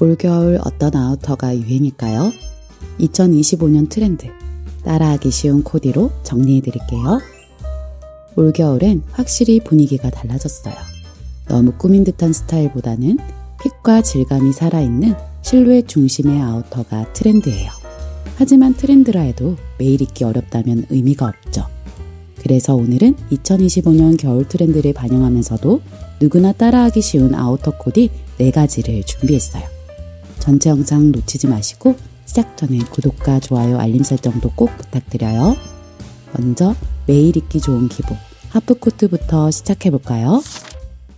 올겨울 어떤 아우터가 유행일까요? 2025년 트렌드. 따라하기 쉬운 코디로 정리해 드릴게요. 올겨울엔 확실히 분위기가 달라졌어요. 너무 꾸민 듯한 스타일보다는 핏과 질감이 살아있는 실루엣 중심의 아우터가 트렌드예요. 하지만 트렌드라 해도 매일 입기 어렵다면 의미가 없죠. 그래서 오늘은 2025년 겨울 트렌드를 반영하면서도 누구나 따라하기 쉬운 아우터 코디 4가지를 준비했어요. 전체 영상 놓치지 마시고 시작 전에 구독과 좋아요 알림 설정도 꼭 부탁드려요. 먼저 매일 입기 좋은 기본 하프코트부터 시작해볼까요?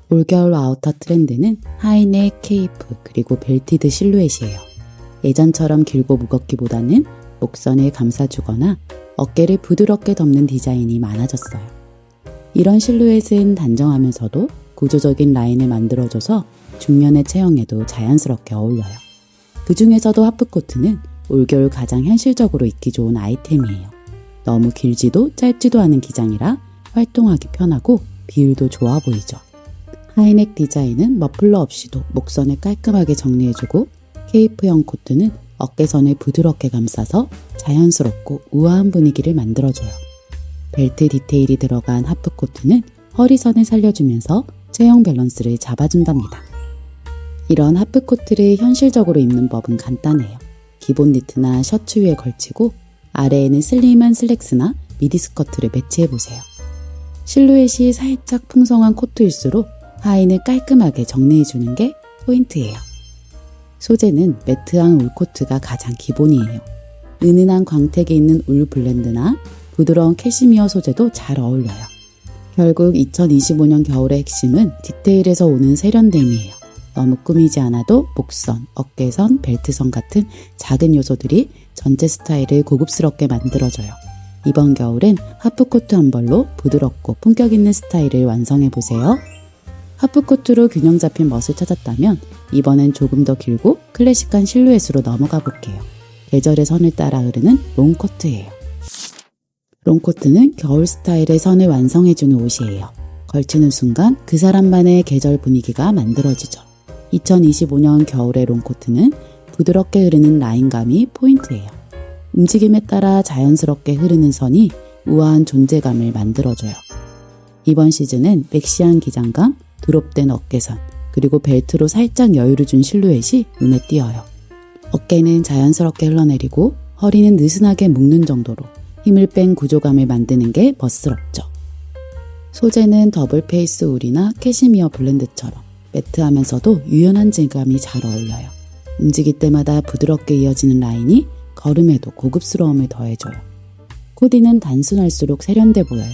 올겨울 아우터 트렌드는 하이넥, 케이프, 그리고 벨티드 실루엣이에요. 예전처럼 길고 무겁기보다는 목선을 감싸주거나 어깨를 부드럽게 덮는 디자인이 많아졌어요. 이런 실루엣은 단정하면서도 구조적인 라인을 만들어줘서 중년의 체형에도 자연스럽게 어울려요. 그 중에서도 하프코트는 올겨울 가장 현실적으로 입기 좋은 아이템이에요. 너무 길지도 짧지도 않은 기장이라 활동하기 편하고 비율도 좋아 보이죠. 하이넥 디자인은 머플러 없이도 목선을 깔끔하게 정리해주고 케이프형 코트는 어깨선을 부드럽게 감싸서 자연스럽고 우아한 분위기를 만들어줘요. 벨트 디테일이 들어간 하프코트는 허리선을 살려주면서 체형 밸런스를 잡아준답니다. 이런 하프코트를 현실적으로 입는 법은 간단해요. 기본 니트나 셔츠 위에 걸치고 아래에는 슬림한 슬랙스나 미디 스커트를 매치해보세요. 실루엣이 살짝 풍성한 코트일수록 하의는 깔끔하게 정리해주는 게 포인트예요. 소재는 매트한 울코트가 가장 기본이에요. 은은한 광택이 있는 울 블렌드나 부드러운 캐시미어 소재도 잘 어울려요. 결국 2025년 겨울의 핵심은 디테일에서 오는 세련됨이에요. 너무 꾸미지 않아도 목선, 어깨선, 벨트선 같은 작은 요소들이 전체 스타일을 고급스럽게 만들어줘요. 이번 겨울엔 하프코트 한 벌로 부드럽고 품격 있는 스타일을 완성해 보세요. 하프코트로 균형 잡힌 멋을 찾았다면 이번엔 조금 더 길고 클래식한 실루엣으로 넘어가 볼게요. 계절의 선을 따라 흐르는 롱코트예요. 롱코트는 겨울 스타일의 선을 완성해주는 옷이에요. 걸치는 순간 그 사람만의 계절 분위기가 만들어지죠. 2025년 겨울의 롱코트는 부드럽게 흐르는 라인감이 포인트예요. 움직임에 따라 자연스럽게 흐르는 선이 우아한 존재감을 만들어줘요. 이번 시즌은 맥시한 기장감, 드롭된 어깨선, 그리고 벨트로 살짝 여유를 준 실루엣이 눈에 띄어요. 어깨는 자연스럽게 흘러내리고 허리는 느슨하게 묶는 정도로 힘을 뺀 구조감을 만드는 게 멋스럽죠. 소재는 더블 페이스 울이나 캐시미어 블렌드처럼 매트하면서도 유연한 질감이 잘 어울려요. 움직일 때마다 부드럽게 이어지는 라인이 걸음에도 고급스러움을 더해줘요. 코디는 단순할수록 세련돼 보여요.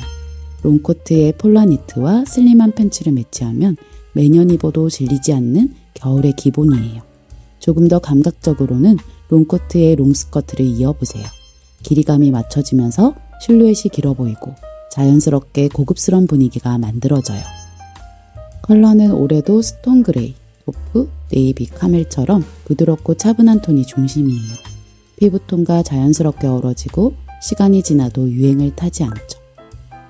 롱코트에 폴라니트와 슬림한 팬츠를 매치하면 매년 입어도 질리지 않는 겨울의 기본이에요. 조금 더 감각적으로는 롱코트에 롱스커트를 이어보세요. 길이감이 맞춰지면서 실루엣이 길어 보이고 자연스럽게 고급스러운 분위기가 만들어져요. 컬러는 올해도 스톤 그레이, 도프, 네이비, 카멜처럼 부드럽고 차분한 톤이 중심이에요. 피부톤과 자연스럽게 어우러지고 시간이 지나도 유행을 타지 않죠.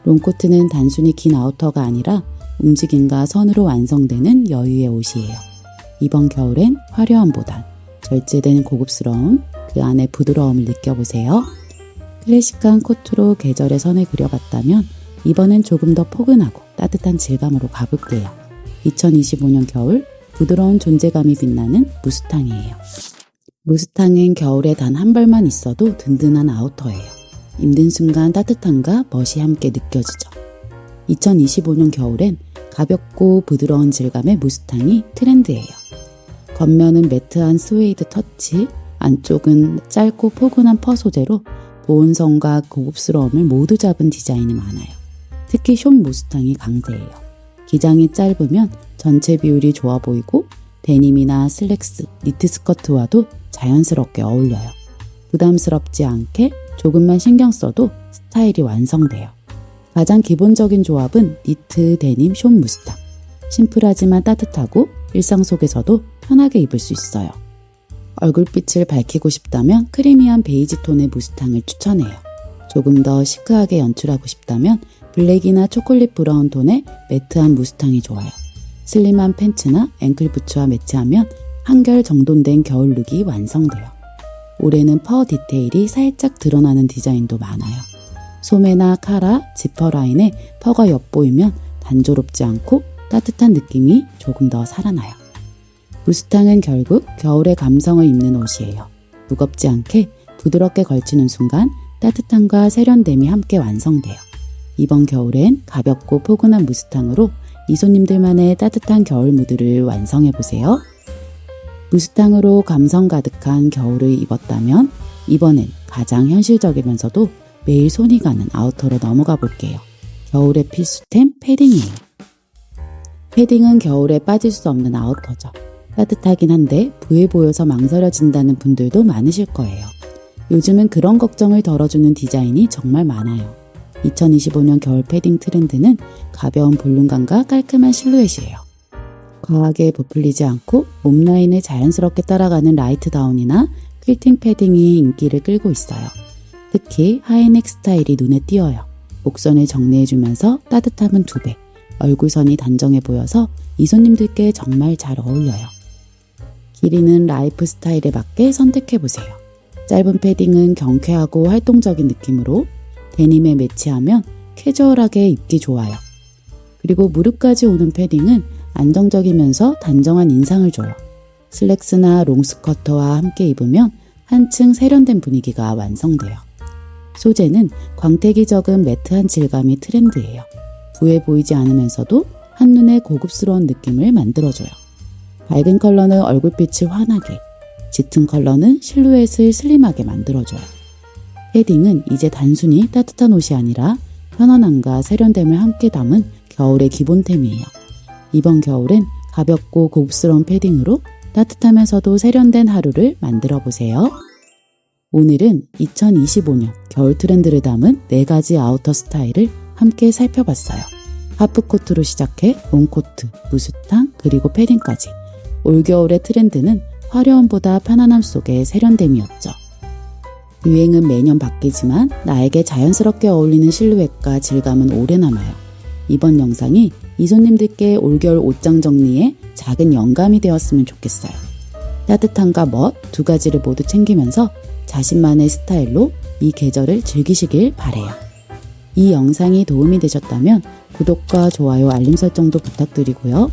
롱코트는 단순히 긴 아우터가 아니라 움직임과 선으로 완성되는 여유의 옷이에요. 이번 겨울엔 화려함보단 절제된 고급스러움, 그 안에 부드러움을 느껴보세요. 클래식한 코트로 계절의 선을 그려봤다면 이번엔 조금 더 포근하고 따뜻한 질감으로 가볼게요. 2025년 겨울 부드러운 존재감이 빛나는 무스탕이에요. 무스탕은 겨울에 단 한 벌만 있어도 든든한 아우터예요. 입는 순간 따뜻함과 멋이 함께 느껴지죠. 2025년 겨울엔 가볍고 부드러운 질감의 무스탕이 트렌드예요. 겉면은 매트한 스웨이드 터치, 안쪽은 짧고 포근한 퍼 소재로 보온성과 고급스러움을 모두 잡은 디자인이 많아요. 특히 숏 무스탕이 강세예요. 기장이 짧으면 전체 비율이 좋아 보이고 데님이나 슬랙스, 니트 스커트와도 자연스럽게 어울려요. 부담스럽지 않게 조금만 신경 써도 스타일이 완성돼요. 가장 기본적인 조합은 니트, 데님, 숏 무스탕. 심플하지만 따뜻하고 일상 속에서도 편하게 입을 수 있어요. 얼굴빛을 밝히고 싶다면 크리미한 베이지 톤의 무스탕을 추천해요. 조금 더 시크하게 연출하고 싶다면 블랙이나 초콜릿 브라운 톤의 매트한 무스탕이 좋아요. 슬림한 팬츠나 앵클 부츠와 매치하면 한결 정돈된 겨울 룩이 완성돼요. 올해는 퍼 디테일이 살짝 드러나는 디자인도 많아요. 소매나 카라, 지퍼 라인에 퍼가 엿보이면 단조롭지 않고 따뜻한 느낌이 조금 더 살아나요. 무스탕은 결국 겨울의 감성을 입는 옷이에요. 무겁지 않게 부드럽게 걸치는 순간 따뜻함과 세련됨이 함께 완성돼요. 이번 겨울엔 가볍고 포근한 무스탕으로 이손님들만의 따뜻한 겨울 무드를 완성해 보세요. 무스탕으로 감성 가득한 겨울을 입었다면 이번엔 가장 현실적이면서도 매일 손이 가는 아우터로 넘어가 볼게요. 겨울의 필수템 패딩이에요. 패딩은 겨울에 빠질 수 없는 아우터죠. 따뜻하긴 한데 부해 보여서 망설여진다는 분들도 많으실 거예요. 요즘은 그런 걱정을 덜어주는 디자인이 정말 많아요. 2025년 겨울 패딩 트렌드는 가벼운 볼륨감과 깔끔한 실루엣이에요. 과하게 부풀리지 않고 몸 라인을 자연스럽게 따라가는 라이트 다운이나 퀼팅 패딩이 인기를 끌고 있어요. 특히 하이넥 스타일이 눈에 띄어요. 목선을 정리해주면서 따뜻함은 두 배, 얼굴선이 단정해 보여서 이 손님들께 정말 잘 어울려요. 길이는 라이프 스타일에 맞게 선택해보세요. 짧은 패딩은 경쾌하고 활동적인 느낌으로 데님에 매치하면 캐주얼하게 입기 좋아요. 그리고 무릎까지 오는 패딩은 안정적이면서 단정한 인상을 줘요. 슬랙스나 롱스커터와 함께 입으면 한층 세련된 분위기가 완성돼요. 소재는 광택이 적은 매트한 질감이 트렌드예요. 부해 보이지 않으면서도 한눈에 고급스러운 느낌을 만들어줘요. 밝은 컬러는 얼굴빛을 환하게, 짙은 컬러는 실루엣을 슬림하게 만들어줘요. 패딩은 이제 단순히 따뜻한 옷이 아니라 편안함과 세련됨을 함께 담은 겨울의 기본템이에요. 이번 겨울엔 가볍고 고급스러운 패딩으로 따뜻하면서도 세련된 하루를 만들어 보세요. 오늘은 2025년 겨울 트렌드를 담은 4가지 아우터 스타일을 함께 살펴봤어요. 하프코트로 시작해 롱코트, 무스탕, 그리고 패딩까지. 올겨울의 트렌드는 화려함보다 편안함 속의 세련됨이었죠. 유행은 매년 바뀌지만 나에게 자연스럽게 어울리는 실루엣과 질감은 오래 남아요. 이번 영상이 이손님들께 올겨울 옷장 정리에 작은 영감이 되었으면 좋겠어요. 따뜻함과 멋 두 가지를 모두 챙기면서 자신만의 스타일로 이 계절을 즐기시길 바래요. 이 영상이 도움이 되셨다면 구독과 좋아요, 알림 설정도 부탁드리고요.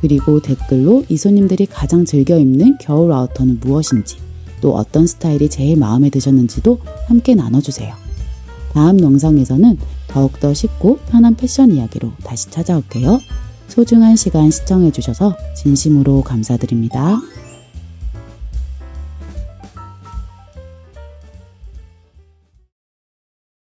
그리고 댓글로 이손님들이 가장 즐겨 입는 겨울 아우터는 무엇인지, 또 어떤 스타일이 제일 마음에 드셨는지도 함께 나눠주세요. 다음 영상에서는 더욱더 쉽고 편한 패션 이야기로 다시 찾아올게요. 소중한 시간 시청해주셔서 진심으로 감사드립니다.